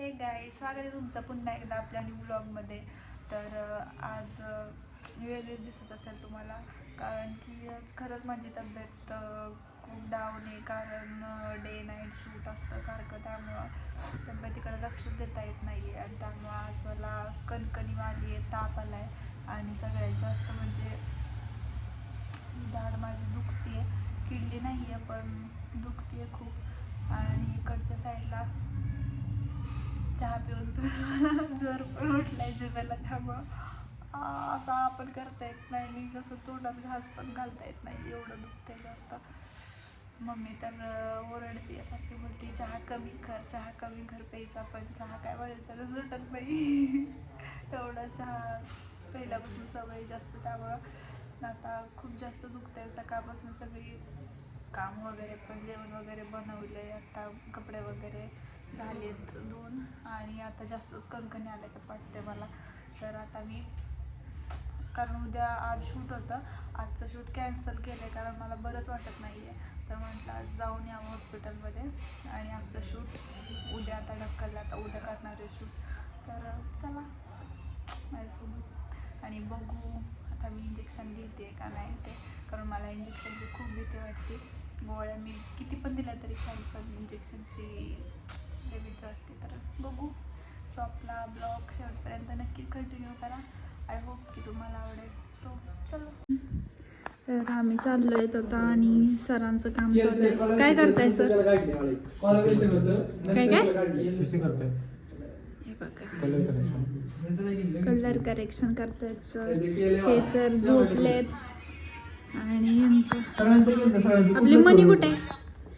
हे गाय स्वागत आहे तुमचं पुन्हा एकदा आपल्या न्यू ब्लॉगमध्ये तर आज अं, वेगळीच दिसत असेल तुम्हाला कारण की आज खरंच माझी तब्येत खूप डाऊन आहे कारण डे नाईट शूट असतं सारखं त्यामुळं तब्येतीकडे लक्ष देता येत नाही आहे आणि त्यामुळं आज मला कणकणी वाली आहे ताप आला आहे आणि सगळ्यात जास्त म्हणजे दाढ माझी दुखती आहे किडली नाही आहे पण दुखती आहे खूप. आणि इकडच्या साईडला चहा पिऊन पिऊन मला जर पण उठलाय जिभेला त्यामुळं. असं आपण करता येत नाही. मी कसं तोंडात घास पण घालता येत नाही. एवढं दुखतंय जास्त. मम्मी तर ओरडते ओरडते. सारखी बोलते चहा कमी कर चहा कमी कर प्यायचा पण. चहा काय व्हायचं सुटत नाही. एवढा चहा पहिल्यापासून सवय जास्त त्यामुळं. आता खूप जास्त दुखतंय. सकाळपासून सगळी काम वगैरे पण जेवण वगैरे बनवले आता कपडे वगैरे झालेत दोन आणि आता जास्त कणकणी आल्या का वाटते मला. तर आता मी कारण उद्या आज शूट होतं. आजचं शूट कॅन्सल केलं आहे कारण मला बरंच वाटत नाही आहे तर म्हटलं आज जाऊन यावं हॉस्पिटलमध्ये आणि आजचं शूट उद्या आता ढकललं आता उद्या करणार आहे शूट. तर चला माझ्यासोबत. आणि बघू आता मी इंजेक्शन घेते का नाही ते. कारण मला इंजेक्शनची खूप भीती वाटते. गोळ्या मी किती पण दिल्या तरी खाली पण इंजेक्शनची भीती वाटते तर बघू. सो आपला ब्लॉग शेवटपर्यंत नक्की कंटिन्यू करा. आय होप की तुम्हाला आवडेल. सो चलो. तर आम्ही चाललोय आता आणि सरांचं काम चालू आहे. काय करताय सर? काय काय? हे बघा. कलर करेक्शन करतायत सर. हे सर झोपलेत. आणि यांचं. आपली मनी कुठे?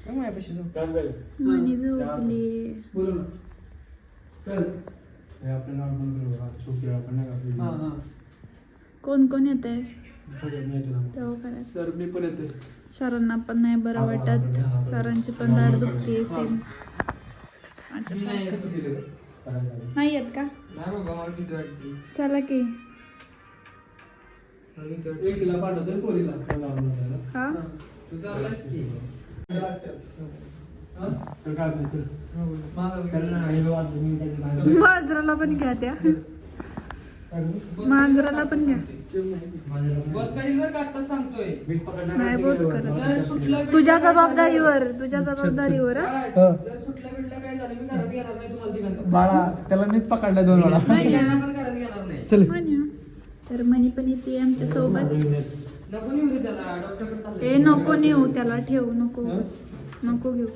मग जाऊ काय झालं मनी झोपली बोलू ना. चल नॉर्मल आपण नाही का कोण कोण येत आहे तेव्हा सर मी पण सरांना पण नाही बरं वाटत. सरांची पण दाढ दुखते सेम नाही येत का? चला की. पोरीला. हा? की. मांजराला पण घ्या त्या. मांजराला पण घ्या. नाही बोच करत. तुझ्या जबाबदारीवर तुझ्या जबाबदारीवर बाळा त्याला मीच पकडलं दोन वेळा. तर मनी पण येते आमच्यासोबत. नको त्याला डॉक्टर ए नको नेऊ त्याला ठेवू नको. नको घेऊ.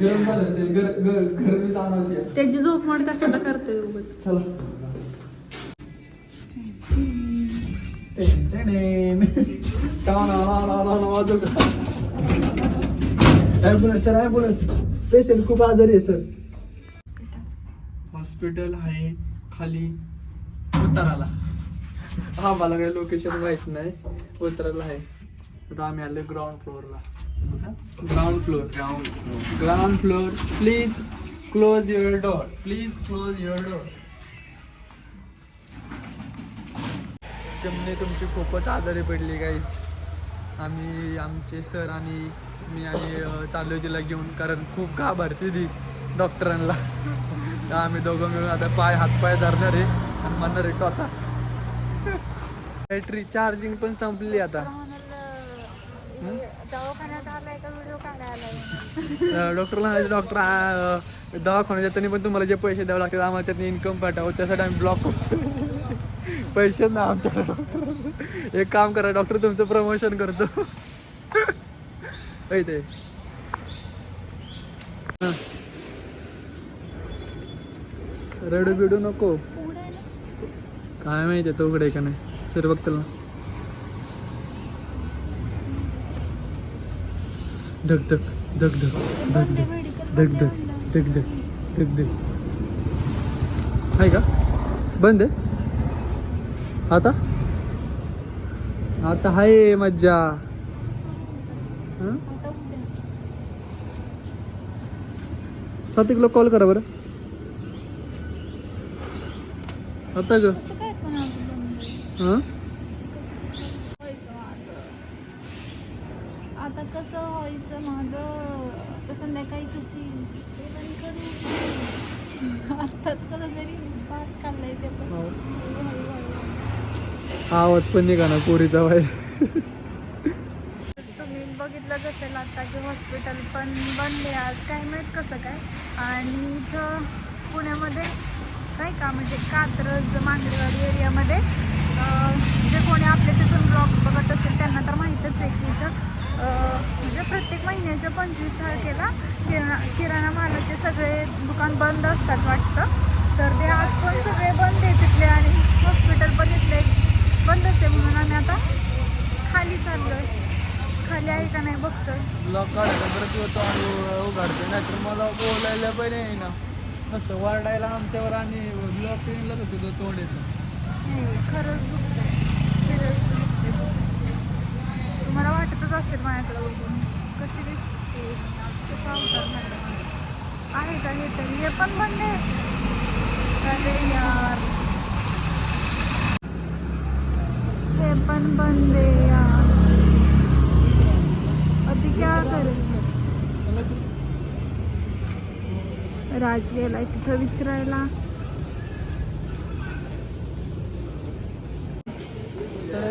गरम झालं ते गर- गर- गरमी जाणवते त्याची झोपमोड कशाला करतोय उगाच? चला. Ten, ten. टाळा, ला, ला, ला, ला, वाजव का? ॲम्ब्युलन्स. सर ॲम्ब्युलन्स पेशंट खूप आजारी आहे सर. हॉस्पिटल आहे खाली उताराला. हा मला काही लोकेशन माहीत नाही. उतरायला आहे. आता आम्ही आलो ग्राउंड फ्लोअरला ground floor ground ground floor please close your door please close your door चिमणी तुमची खूपच आजारी पडली गाईस आम्ही आमचे सर आणि मी आणि चालू तिला घेऊन कारण खूप घाबरते ती डॉक्टरांना आम्ही दोघं मिळून आता पाय हातपाय धरणार आहे आणि म्हणणार आहे टॉचा. बॅटरी चार्जिंग पण संपली आता. डॉक्टरला डॉक्टर दवाखान्यात त्यांनी पण तुम्हाला जे पैसे द्यावे लागतात आम्हाला त्यातनी इन्कम पाठावं. त्यासाठी आम्ही ब्लॉक करतो पैसे ना आमच्याकडे डॉक्टर एक काम करा डॉक्टर तुमचं प्रमोशन करतो. ते. रडू बिडू नको काय माहिती तो उघडे का नाही? सर बघ त्याला धक धक धक धक धक धक धक धक धक धक धक आहे का बंद आहे आता आता हाय मज्जा हं? सातिकला कॉल करा बरं आता ग हां? आता कसं व्हायचं माझं? आता संध्याकाळी कशी जेवण करू. आत्ताच कसं तरी भात खाल्लाय ते पण. हो. आवाज पण निघा ना पोरीचा बाय तुम्ही बघितलंच असेल आता की हॉस्पिटल पण बनले आज काय माहीत कसं काय? आणि इथं पुण्यामध्ये नाही का म्हणजे कात्रज मांगडेवाडी एरियामध्ये जे कोणी आपल्या तिथून ब्लॉग बघत असेल त्यांना तर माहीतच आहे की इथं म्हणजे प्रत्येक महिन्याच्या पंचवीस तारखेला किराणा किराणा मालाचे सगळे दुकान बंद असतात वाटतं. तर ते आज पण सगळे बंद आहे तिथले आणि हॉस्पिटल पण इथले बंदच आहे म्हणून आम्ही आता खाली चाललोय. खाली आहे का नाही बघतोय. ब्लॉक काढायला परत येतो आणि उघडतो नाहीतर मला बोलायला पण ना मस्त वरडायला आमच्यावर आणि ब्लॉक ट्रेनला होतो तोंड येतो. खरंच दुखतंय. सिरियसली दुखते तुम्हाला वाटतच असेल माझ्याकडे बघून. कशी दिसते? आज कसं अवतार आहे का हे तरी? हे पण बंद आहे. अरे यार. हे पण बंद आहे यार. अति क्या करेल राज गेलाय तिथं विचारायला.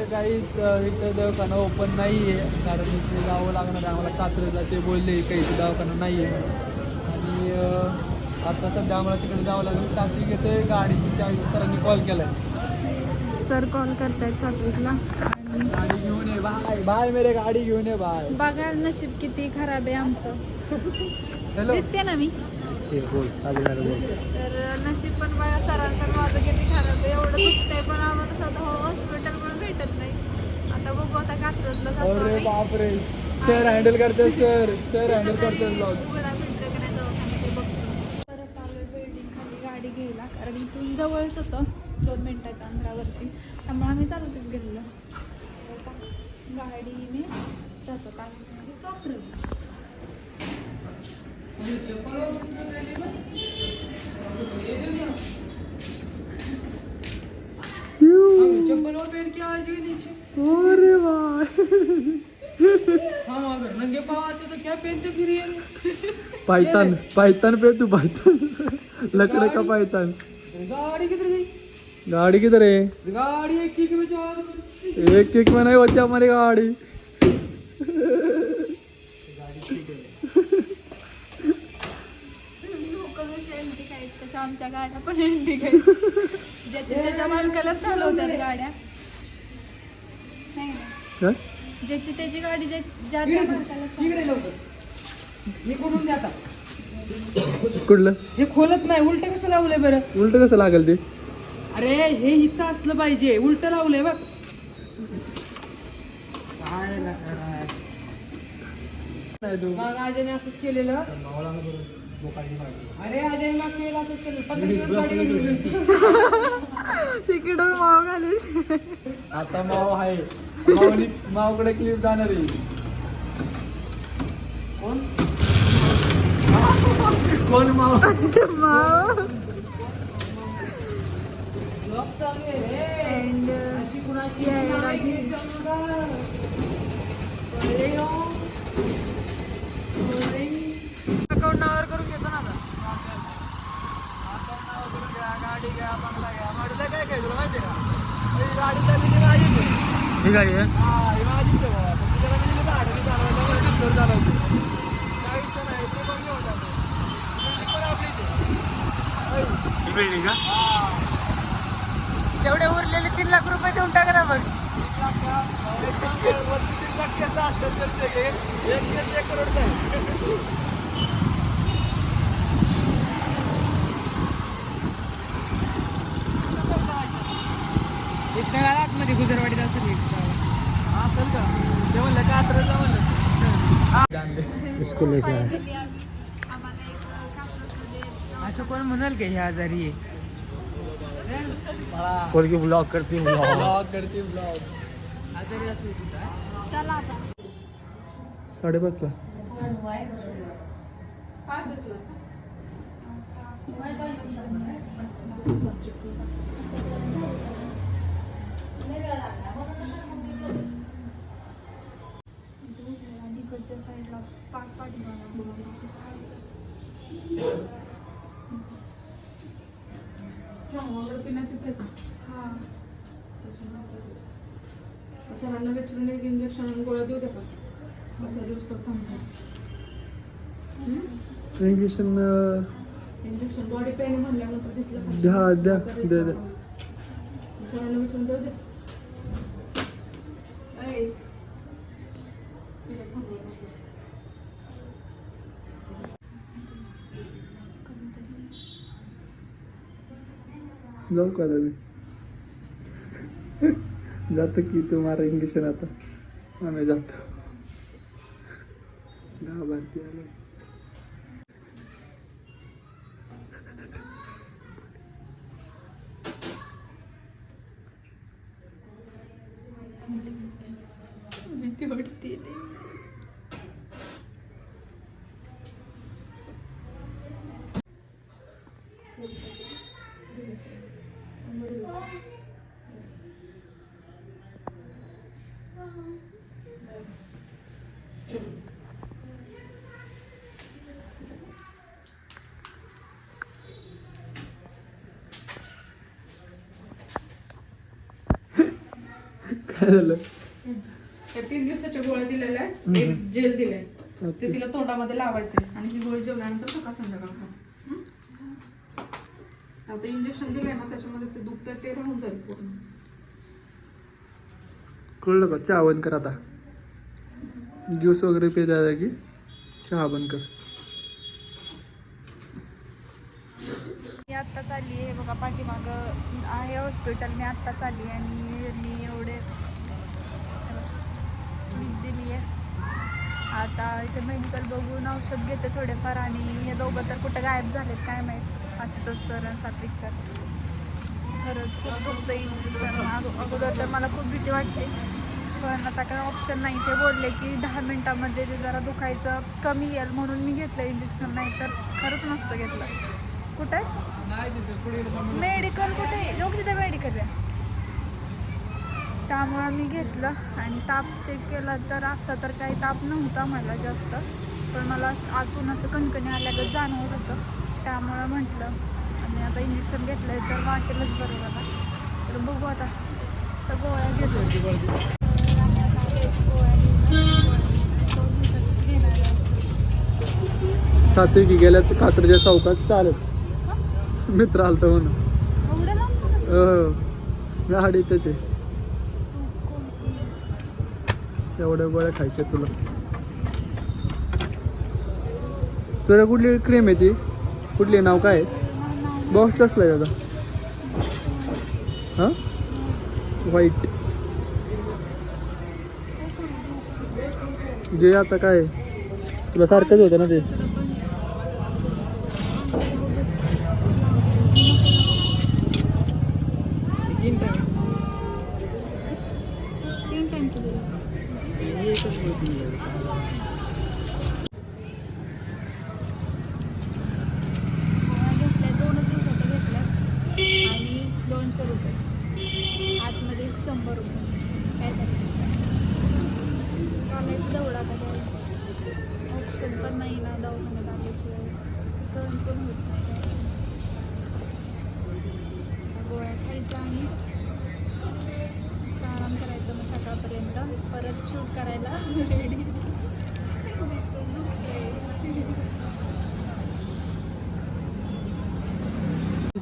तर काही इथं दवाखाना ओपन नाही आहे कारण इथे जावं लागणार आहे. आम्हाला कात्रजला ते बोलले काही दवाखाना नाही आहे आणि आता सध्या आम्हाला तिकडे जावं लागेल. सात्विक येतोय गाडीची चावी सरांनी कॉल केलाय. सर कॉल करतायत सात्विकला. गाडी घेऊन ये बाय बाय मेरे गाडी घेऊन ये बाय बघा नशीब किती खराब आहे आमचं. दिसते ना मी. बोल. तर नशीब पण माझ्या सरांचं माझं किती खराब आहे. एवढं दुखतंय पण आम्हाला साधं हॉस्पिटल पण भेटत नाही आता कात्रजला जातो अरे. बापरे. सर हँडल करते सर सर हँडल करते ब्लॉग गाडी घ्यायला कारण इथून जवळच होतं दोन मिनिटाच्या अंतरावरती. त्यामुळे आम्ही चालतच गेलेलो. आता गाडीने जातो कात्रज चप्पल और पहन के आ जाइए नीचे अरे पायतान पायतान पे तू पायतान. लकड़े का पायतान. गाड़ी किधर गई गाड़ी किधर है गाड़ी एक किक में जा एक किक में नहीं होती हमारी गाड़ी आमच्या गाड्या पण ज्याच्या त्याच्या मालकालाच चालवतात गाड्या. काय? ज्याची त्याची गाडी ज्या ज्या त्या मालकाला इकडे लवकर. हे कोणून जाता? कुठलं? हे खोलत नाही उलट कसं लावलंय बरं? उलट कसं लागेल ते? अरे हे इथं असलं पाहिजे उलट लावलंय बघ. काय मग आजने असंच केलेलं. अरे आजने मागच्या वेळेला असंच केलं पंधरा दिवस गाडी. तिकडून माव घालीस आता माव आहे. मावनी मावकडे क्लिप जाणार आहे. कोण? कोण माव? माव. रे. अँड कुणाची या, या, नाव राजी. घेत जाऊ नका. कळले हो? कळले? अकाउंटावर करून घेतो ना आता गाडी घ्या बंगला घ्या. काय काय तुला माहिती का? ही गाडी चालली ती माझीच आहे. ही गाडी आहे? हा ही माझीच आहे बाबा मी दिलं चालवायला मला डिस्टर्ब नाही ते पण घेऊन जातो. ही बिल्डिंग का? तेवढे उरलेले तीन लाख रुपये देऊन टाका ना मग. एक लाख का? एकदम वरती तीन लाख कसं असतं तर ते एक एक एक एक करोडचं आहे इथं गुजरवाडीत असेल एक. हा चल का? ते म्हणलं का आत्रला म्हणलं? असं कोण म्हणाल का हे आजारी आहे? के ब्लॉग करती हूँ ब्लॉग करते ब्लॉग आजारी असू सुद्धा चला आता. साडेपाचला तिकडच्या सरांना विचारून एक इंजेक्शन आणि गोळ्या देऊ दे का कसं दिवसात थांबतो इंजेक्शन इंजेक्शन बॉडी पेन म्हणल्यानंतर घेतलं. द्या, द्या, द्या, द्या. सरांना विचारून देऊ दे. जाऊ का दादा जातो की तुम्हाला इंग्लिश आता आम्ही जातो. दहा भारती आलो भीती वाटते काय झालं? त्या तीन दिवसाच्या गोळ्या दिलेल्या आहेत. एक जेल दिले ते. तिला तोंडामध्ये लावायचे आणि ही गोळी जेवल्यानंतर सकाळ संध्याकाळ खा? आता इंजेक्शन दिलंय ना त्याच्यामध्ये ते दुखतंय ते राहून जाईल पूर्ण. कळलं का? चहा बंद कर आता. ज्यूस वगैरे पे द्या की? चहा बंद कर. मी आत्ता चालली आहे बघा पाठीमाग आहे हॉस्पिटल. मी आत्ता चालली आणि स्लीप दिली आहे. आता इथे मेडिकल बघून औषध घेते थोडेफार आणि हे दोघं तर कुठं गायब झालेत काय माहीत. आशुतोष सर आणि सात्विक सर. खरंच खूप दुखतं इंजेक्शन अगोदर तर मला खूप भीती वाटते पण आता काय ऑप्शन नाही. ते बोलले की दहा मिनटामध्ये ते जरा दुखायचं कमी येईल म्हणून मी घेतलं इंजेक्शन नाही तर खरंच नसतं घेतलं. कुठे मेडिकल कुठे? लोक तिथे मेडिकल आहे. त्यामुळं मी घेतलं आणि ताप चेक केला तर आत्ता तर काही ताप नव्हता मला जास्त. पण मला आतून असं कणकणी आल्यागत जाणवत होतं. त्यामुळं म्हटलं आणि आता इंजेक्शन घेतलं आहे तर वाटेलच बरं मला तर बघू आता. तर गोळ्या घेतो सात्विकी गेल्यात कात्रच्या चौकात. चालत मित्र आलता म्हणून. हो. गाडी त्याचे. एवढ्या गोळ्या खायच्या तुला. तुला कुठली क्रीम आहे ती? कुठली नाव काय बॉक्स कसला आहे दादा हां? व्हाईट जे आता काय तुला सारखंच होतं ना ते तीन टाइमचं दिलं घेतल्या दोनच दिवसाच्या घेतल्या आणि दोनशे रुपये आतमध्ये शंभर रुपये काय तरी चालायचं दौड आता काय ऑप्शन पण नाही ना दवाखान्यात आल्याशिवाय. सहन पण होत नाही. गोळ्या खायचा आणि मस्त आराम करायचं मग सकाळपर्यंत. परत शूट करायला रेडी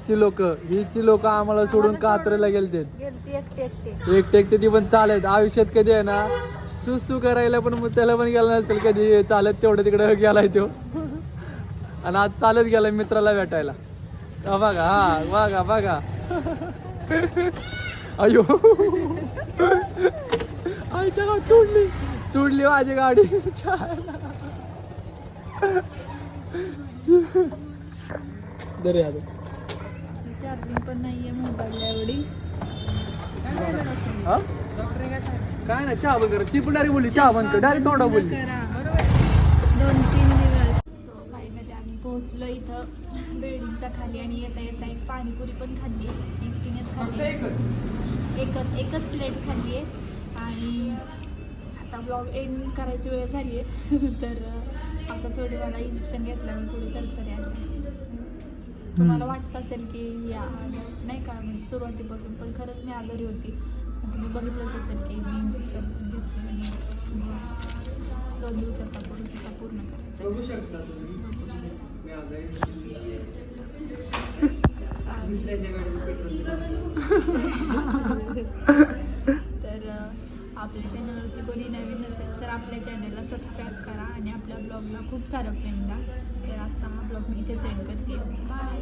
हीची लोक हीची लोक आम्हाला सोडून कात्रेला गेलते. गेलती एकटे एकटे. एकटे एकटे ती पण चालत. आयुष्यात कधी आहे ना सुसू करायला पण मग त्याला पण गेला नसेल कधी चालत तेवढं तिकडे गेलाय तो. आणि आज चालत गेलाय मित्राला भेटायला. हा बघा हा बघा बघा. अयो. आईच्या गाव तुडली. तुडली माझी गाडी. दरे आता चार्जिंग पण नाहीये मोबाईलला एवढी. हा? काय नाही चहा बंद कर. ती पण डायरेक्ट बोलली चहा बंद कर. डायरेक्ट तोंडा बोलली. करा. दोन तीन दिवस. सो फायनली आम्ही पोहोचलो इथं बिल्डिंगच्या खाली आणि येता येता एक पाणीपुरी पण खाल्ली. एकटीनेच फक्त खाल्ली एकच. एकच एकच प्लेट खाल्ली आहे. आणि आता ब्लॉग एंड करायची वेळ झाली आहे. तर आता थोडी मला इंजेक्शन घेतल्यामुळे थोडी तरतरी आली तुम्हाला वाटत असेल की या आज नाही का म्हणजे सुरुवातीपासून पण खरंच मी आजारी होती. तुम्ही बघितलंच असेल की मी इंजेक्शन घेतलं आणि दोन दिवसाचा आता पूर्ण करायचा. बघू शकता तुम्ही. तर आपल्या चॅनलवरती कोणी नवीन असेल तर आपल्या चॅनलला सबस्क्राईब करा आणि आपल्या ब्लॉगला खूप सारं प्रेम द्या. तर आजचा हा ब्लॉग मी इथे सेंड करते. बाय